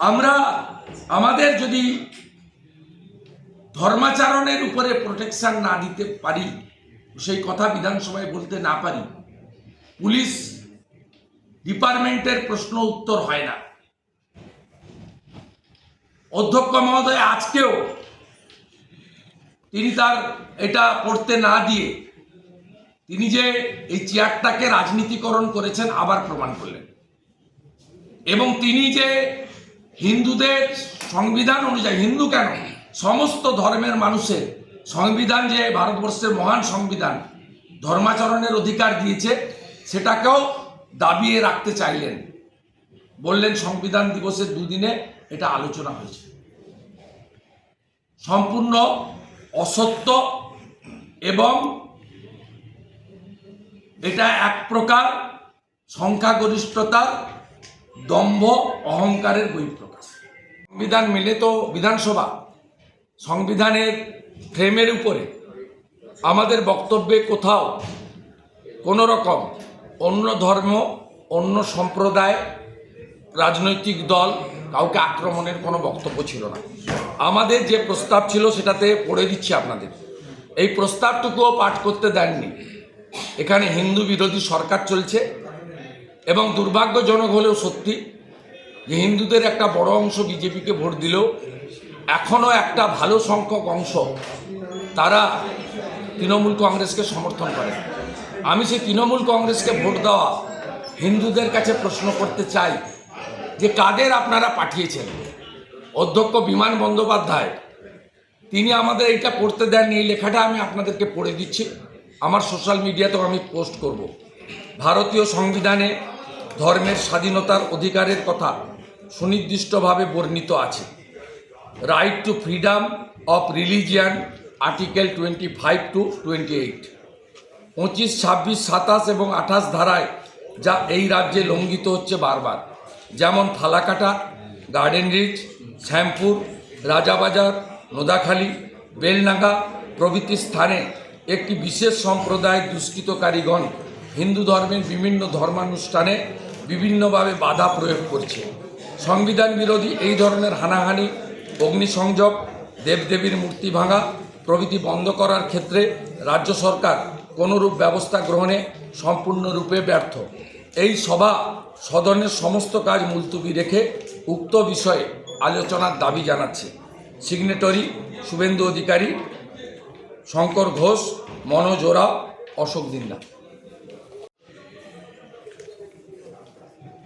আমরা আমাদের যদি ধর্মাচরণের উপরে প্রোটেকশন না দিতে পারি, সেই কথা বিধানসভায় বলতে না পারি, পুলিশ ডিপার্টমেন্টের প্রশ্ন উত্তর হয় না। অধ্যক্ষ মহোদয় আজকেও তিনি তার এটা পড়তে না দিয়ে তিনি যে এই চেয়ারটাকে রাজনীতিকরণ করেছেন আবার প্রমাণ করলেন। এবং তিনি যে হিন্দুদের সংবিধান অনুযায়ী, হিন্দু কেন? সমস্ত ধর্মের মানুষের সংবিধান যে ভারতবর্ষের মহান সংবিধান, ধর্মাচরণের অধিকার দিয়েছে, সেটাকেও দাবিয়ে রাখতে চাইলেন। বললেন, সংবিধান দিবসের দুদিনে এটা আলোচনা হয়েছে। সম্পূর্ণ অসত্য এবং এটা এক প্রকার সংখ্যাগরিষ্ঠতার দম্ভ অহংকারের বহিঃপ্রকাশ সংবিধান মেলে তো বিধানসভা। সংবিধানের ফ্রেমের উপরে আমাদের বক্তব্যে কোথাও কোনো রকম অন্য ধর্ম, অন্য সম্প্রদায়, রাজনৈতিক দল কাউকে আক্রমণের কোনো বক্তব্য ছিল না। আমাদের যে প্রস্তাব ছিল সেটাতে পড়ে দিচ্ছি আপনাদের। এই প্রস্তাবটুকুও পাঠ করতে দেননি। এখানে হিন্দু বিরোধী সরকার চলছে এবং দুর্ভাগ্যজনক হলেও সত্যি যে হিন্দুদের একটা বড় অংশ বিজেপিকে ভোট দিলেও এখনও একটা ভালো সংখ্যক অংশ তারা তৃণমূল কংগ্রেসকে সমর্থন করে। আমি সেই তৃণমূল কংগ্রেসকে ভোট দেওয়া হিন্দুদের কাছে প্রশ্ন করতে চাই যে কাদের আপনারা পাঠিয়েছেন? অধ্যক্ষ বিমান বন্দ্যোপাধ্যায়, তিনি আমাদের এইটা পড়তে দেননি, এই লেখাটা আমি আপনাদেরকে পড়ে দিচ্ছি। আমার সোশ্যাল মিডিয়াতেও আমি পোস্ট করব। ভারতীয় সংবিধানে ধর্মের স্বাধীনতার অধিকারের কথা সুনির্দিষ্টভাবে বর্ণিত আছে। Right to freedom of religion article twenty five to twenty eight পঁচিশ, ছাব্বিশ, সাতাশ এবং আঠাশ ধারায় যা এই রাজ্যে লঙ্ঘিত হচ্ছে বারবার। যেমন ফালাকাটা গার্ডেন রিচ শ্যামপুর, রাজাবাজার, নোদাখালী, বেলনাগা প্রভৃতি স্থানে একটি বিশেষ সম্প্রদায়ের দুষ্কৃতকারীগণ হিন্দু ধর্মের বিভিন্ন ধর্মানুষ্ঠানে বিভিন্নভাবে বাধা প্রয়োগ করছে। সংবিধান বিরোধী এই ধরনের হানাহানি, অগ্নিসংযোগ, দেবদেবীর মূর্তি ভাঙা, প্রভৃতি বন্ধ করার ক্ষেত্রে রাজ্য সরকার কোনোরূপ ব্যবস্থা গ্রহণে সম্পূর্ণরূপে ব্যর্থ। এই সভা সদনের সমস্ত কাজ মুলতুবি রেখে উক্ত বিষয়ে আলোচনার দাবি জানাচ্ছে। সিগনেটরি শুভেন্দু অধিকারী, শঙ্কর ঘোষ, মনোজ ওরাও অশোক দিন্দা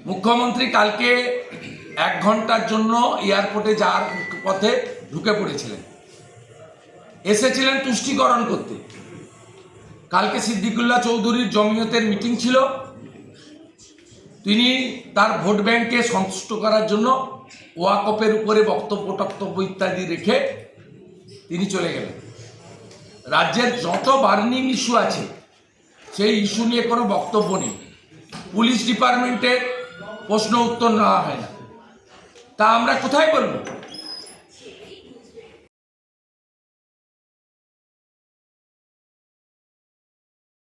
মুখ্যমন্ত্রী কালকে এক ঘণ্টার জন্য এয়ারপোর্টে যাওয়ার পথে ঢুকে পড়েছিলেন। এসেছিলেন তুষ্টিকরণ করতে। কালকে সিদ্দিকুল্লাহ চৌধুরীর জমিয়তের মিটিং ছিল। তিনি তার ভোট ব্যাংকে সন্তুষ্ট করার জন্য ওয়াকপের উপরে বক্তব্য, টক্তব্য ইত্যাদি রেখে তিনি চলে গেলেন। রাজ্যের যত বার্নিং ইস্যু আছে, সেই ইস্যু নিয়ে কোনো বক্তব্য নেই। পুলিশ ডিপার্টমেন্টের প্রশ্ন উত্তর নেওয়া হয় না। তা আমরা কোথায় বলব